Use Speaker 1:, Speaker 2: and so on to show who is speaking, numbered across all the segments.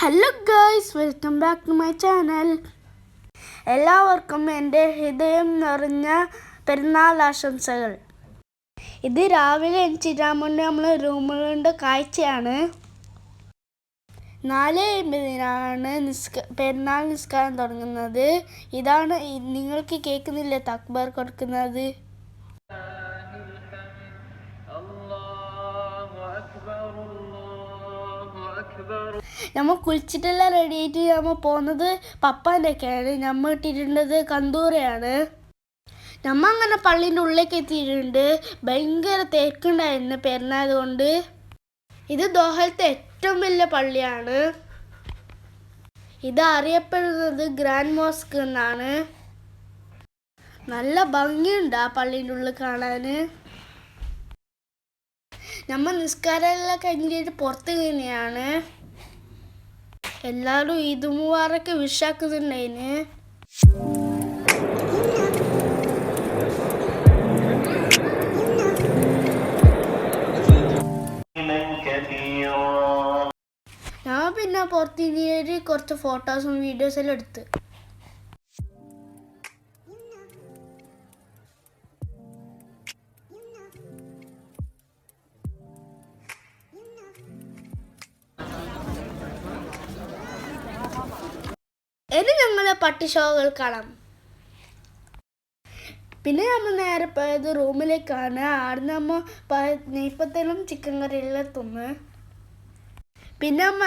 Speaker 1: Hello girls welcome back to my channel എല്ലാവർക്കും എന്റെ ഹൃദയം നിറഞ്ഞ പെരുന്നാൾ ആശംസകൾ. ഇത് രാവിലെ എണിച്ചിട്ടാൻ വേണ്ടി നമ്മൾ റൂമുകളുടെ കാഴ്ചയാണ്. നാല് അമ്പതിനാണ് നിസ്ക പെരുന്നാൾ നിസ്കാരം തുടങ്ങുന്നത്. ഇതാണ് നിങ്ങൾക്ക് കേൾക്കുന്നില്ലേ തക്ബർ കൊടുക്കുന്നത്? നമ്മൾ കുളിച്ചിട്ടെല്ലാം റെഡി ആയിട്ട് നമ്മൾ പോകുന്നത് പപ്പാന്റെ ഒക്കെയാണ് നമ്മൾ ഇട്ടിട്ടുള്ളത് കന്തൂരയാണ് നമ്മ അങ്ങനെ പള്ളീന്റെ ഉള്ളിലേക്ക് എത്തിയിട്ടുണ്ട്. ഭയങ്കര തിരക്കുണ്ടായിരുന്നു പെരുന്നാൾ കൊണ്ട്. ഇത് ദോഹലത്തെ ഏറ്റവും വലിയ പള്ളിയാണ്. ഇത് അറിയപ്പെടുന്നത് ഗ്രാൻഡ് മോസ്ക് എന്നാണ്. നല്ല ഭംഗിയുണ്ട് ആ പള്ളീന്റെ ഉള്ളിൽ കാണാൻ. നമ്മ നിസ്കാരമെല്ലാം കഴിഞ്ഞിട്ട് പുറത്ത് തന്നെയാണ് എല്ലാരും ഇതുമുവാറൊക്കെ
Speaker 2: വിഷാക്കുന്നുണ്ടായിന്.
Speaker 1: ഞാൻ പിന്നെ പുറത്തിനിയൊരു കുറച്ച് ഫോട്ടോസും വീഡിയോസ് എല്ലാം എടുത്ത്. ഇനി ഞങ്ങൾ പട്ടി ഷോകൾ കാണാം. പിന്നെ നമ്മൾ നേരെ പോയത് റൂമിലേക്കാണ്. അവിടെ നമ്മൾ നെയ്പ്പത്തലും ചിക്കൻ കറിയെല്ലാം തിന്ന്. പിന്നെ അമ്മ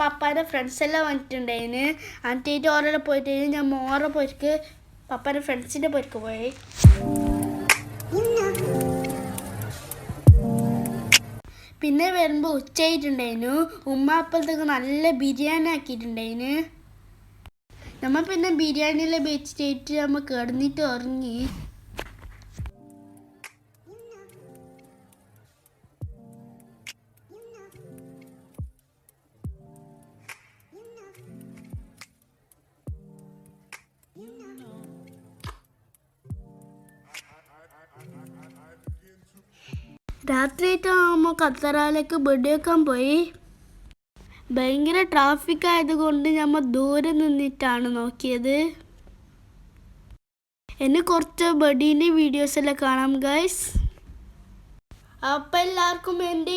Speaker 1: പപ്പാന്റെ ഫ്രണ്ട്സ് എല്ലാം വന്നിട്ടുണ്ടായിന്. ആന്റീറ്റ് ഓരോടെ പോയിട്ട് ഞാൻ മോറെ പോയിക്ക് പപ്പാന്റെ ഫ്രണ്ട്സിന്റെ പോയിക്ക് പോയി. പിന്നെ വരുമ്പോൾ ഉച്ചയായിട്ടുണ്ടായിരുന്നു ഉമ്മ അപ്പോഴത്തേക്ക് നല്ല ബിരിയാണി ആക്കിയിട്ടുണ്ടായിന്. നമ്മൾ പിന്നെ ബിരിയാണിയിലെ വെച്ചിട്ട് നമ്മൾ കിടന്നിട്ട് ഉറങ്ങി. രാത്രിയായിട്ട് നമ്മൾ ഖത്തറാലേക്ക് ബെഡ് വെക്കാൻ പോയി. ഭയങ്കര ട്രാഫിക് ആയതുകൊണ്ട് നമ്മൾ ദൂരെ നിന്നിട്ടാണ് നോക്കിയത്. എന്നെ കുറച്ച് ബഡീന്റെ വീഡിയോസ് എല്ലാം കാണാം ഗൈസ് അപ്പം എല്ലാവർക്കും എന്റെ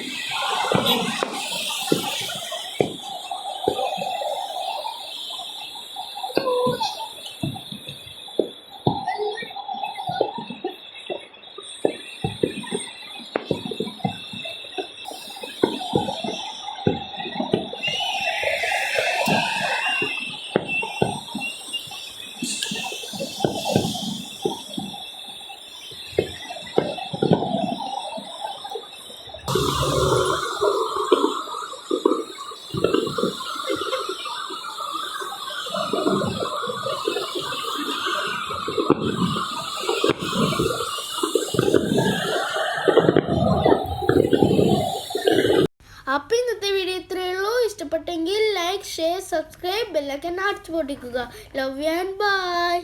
Speaker 1: ഇഷ്ടപ്പെട്ടെങ്കിൽ ലൈക്ക് ഷെയർ സബ്സ്ക്രൈബ് ബെല്ലൊക്കെ അടിച്ചു പൊട്ടിക്കുക ലവ് ആൻഡ് ബൈ